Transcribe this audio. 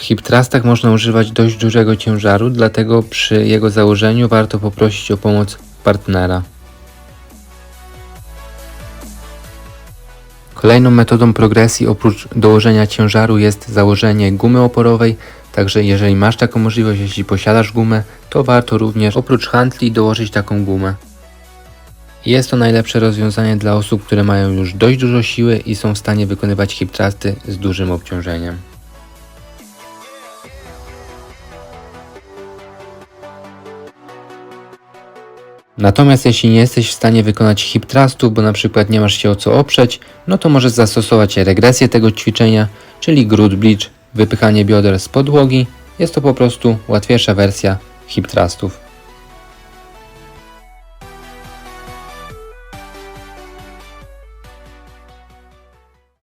hip thrustach można używać dość dużego ciężaru, dlatego przy jego założeniu warto poprosić o pomoc partnera. Kolejną metodą progresji oprócz dołożenia ciężaru jest założenie gumy oporowej, także jeżeli masz taką możliwość, jeśli posiadasz gumę, to warto również oprócz handli dołożyć taką gumę. Jest to najlepsze rozwiązanie dla osób, które mają już dość dużo siły i są w stanie wykonywać hip z dużym obciążeniem. Natomiast jeśli nie jesteś w stanie wykonać hip thrustu, bo na przykład nie masz się o co oprzeć, no to możesz zastosować regresję tego ćwiczenia, czyli glute bridge, wypychanie bioder z podłogi. Jest to po prostu łatwiejsza wersja hip thrustów.